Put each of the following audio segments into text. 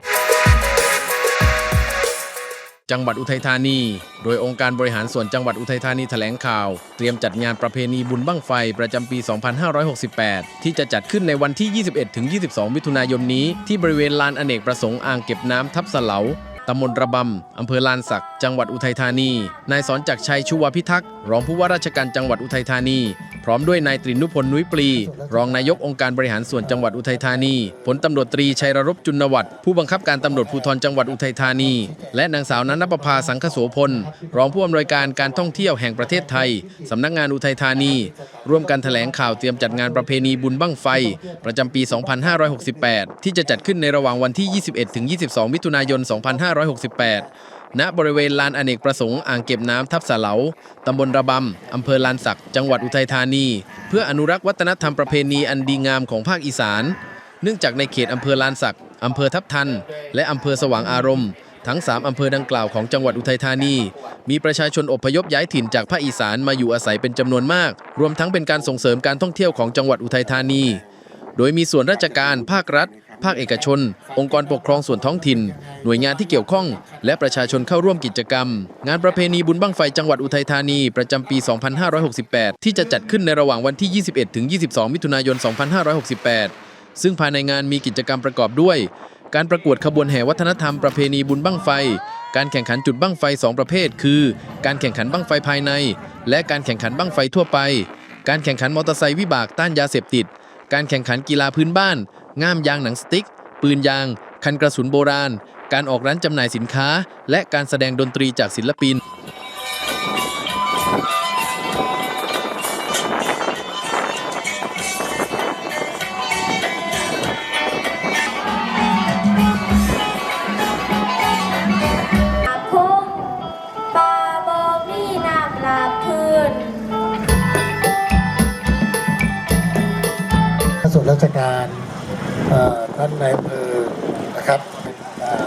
0422 จังหวัดอุทัยธานี โดยองค์การบริหารส่วนจังหวัดอุทัยธานีแถลงข่าว เตรียมจัดงานประเพณีบุญบั้งไฟประจำปี 2568 ที่จะจัดขึ้นในวันที่ 21-22 มิถุนายนนี้ ที่บริเวณลานอเนกประสงค์อ่างเก็บน้ำทับสะเหลา ตำบลระบำอำเภอลานสัก จังหวัดอุทัยธานี นายสอนจักรชัยชุวพิทักษ์ รองผู้ว่าราชการจังหวัดอุทัยธานี พร้อมด้วยนายตรินุพลนุ้ยปลี รองนายกองค์การบริหารส่วนจังหวัดอุทัยธานี ผลตำรวจตรีชัยรรบจุนวัฒน์ผู้บังคับการตำรวจภูธรจังหวัดอุทัยธานี และนางสาวนันทประภาสังคโสพล รองผู้อำนวยการการท่องเที่ยวแห่งประเทศไทยสำนักงานอุทัยธานี ร่วมกันแถลงข่าวเตรียมจัดงานประเพณีบุญบั้งไฟ ประจำปี 2568 ที่จะจัดขึ้นในระหว่างวันที่ 21-22 มิถุนายน 2568ณ บริเวณลานอเนกประสงค์อ่างเก็บน้ำทับสะเหลาตำบลระบำอำเภอลานสัก จังหวัดอุทัยธานี เพื่ออนุรักษ์วัฒนธรรมประเพณีอันดีงามของภาคอีสาน เนื่องจากในเขตอำเภอลานสักอำเภอทับทัน และอำเภอสว่างอารมณ์ ทั้ง 3 อำเภอดังกล่าวของจังหวัดอุทัยธานี มีประชาชนอพยพย้ายถิ่นจากภาคอีสานมาอยู่อาศัยเป็นจำนวนมาก รวมทั้งเป็นการส่งเสริมการท่องเที่ยวของจังหวัดอุทัยธานี โดยมีส่วนราชการภาครัฐ ภาคเอกชน องค์กรปกครองส่วนท้องถิ่น หน่วยงานที่เกี่ยวข้อง และประชาชนเข้าร่วมกิจกรรม งานประเพณีบุญบั้งไฟจังหวัดอุทัยธานี ประจำปี 2568 ที่จะจัดขึ้นในระหว่างวันที่ 21 ถึง 22 มิถุนายน 2568 ซึ่งภายในงานมีกิจกรรมประกอบด้วย การประกวดขบวนแห่วัฒนธรรมประเพณีบุญบั้งไฟ การแข่งขันจุดบั้งไฟ 2 ประเภท คือ การแข่งขันบั้งไฟภายใน และการแข่งขันบั้งไฟทั่วไป การแข่งขันมอเตอร์ไซค์วิบากต้านยาเสพติด การแข่งขันกีฬาพื้นบ้าน ง่ามยางหนังสติ๊ก ปืนยาง คันกระสุนโบราณ การออกร้านจำหน่ายสินค้า และการแสดงดนตรีจากศิลปินพุ่งปลาบอมีน้ำลาพื้น ส่วนราชการเอ่อ ท่านนายอำเภอนะครับเป็นเอ่อ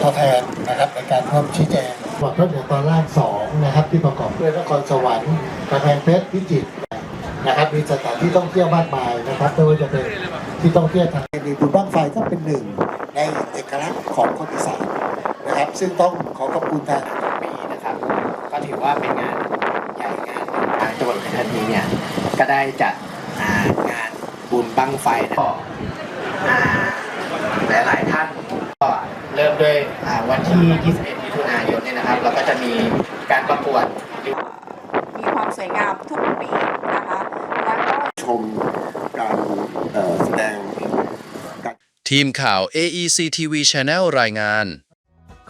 ตัวแทนนะครับในการร่วมชี้แจงบอกพระเหนือตอนล่างสองนะครับที่ประกอบด้วยนครสวรรค์กำแพงเพชรพิจิตรนะครับมีสถานที่ท่องเที่ยวมากมายนะครับไม่ว่าจะเป็นที่ท่องเที่ยวทางมีบุญบ้างไฟก็เป็นหนึ่งในเอกลักษณ์ของคนอีสานนะครับ ซึ่งต้องขอขอบคุณทางปีนะครับ ก็ถือว่าเป็นงานใหญ่งานหนึ่งทางจังหวัดอุทัยธานีเนี่ยก็ได้จัดอ่างานบุญบั้งไฟนะ ก็อ่าหลายๆท่านก็เริ่มด้วยอ่าวันที่ 21 มิถุนายนเนี่ยนะครับ เราก็จะมีการประกวด มีความสวยงามทุกปีนะคะแล้วก็ชมการเอ่อแสดง ทีมข่าว AEC TV Channel รายงาน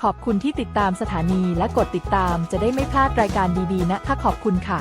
ขอบคุณที่ติดตามสถานีและกดติดตามจะได้ไม่พลาดรายการดีๆนะคะขอบคุณค่ะ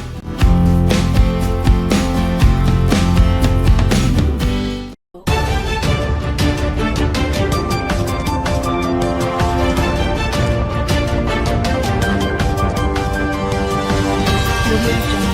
You.